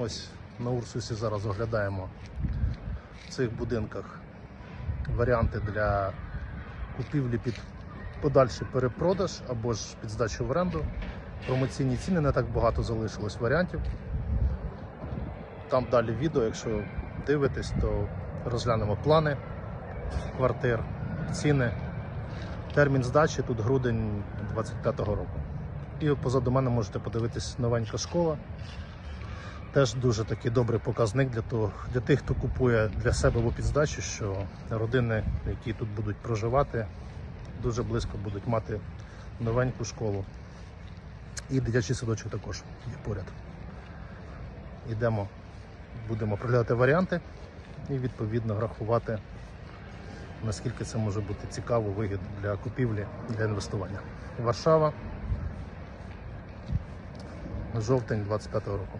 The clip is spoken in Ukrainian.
Ось на Урсусі зараз оглядаємо в цих будинках варіанти для купівлі під подальший перепродаж або ж під здачу в оренду. Промоційні ціни не так багато залишилось варіантів. Там далі відео, якщо дивитесь, то розглянемо плани квартир, ціни. Термін здачі тут грудень 25-го року. І позаду мене можете подивитись новенька школа. Теж дуже такий добрий показник для, того, для тих, хто купує для себе або під здачу, що родини, які тут будуть проживати, дуже близько будуть мати новеньку школу. І дитячий садочок також є поряд. Йдемо, будемо проглядати варіанти і відповідно рахувати, наскільки це може бути цікаво, вигідно для купівлі, для інвестування. Варшава, жовтень 25-го року.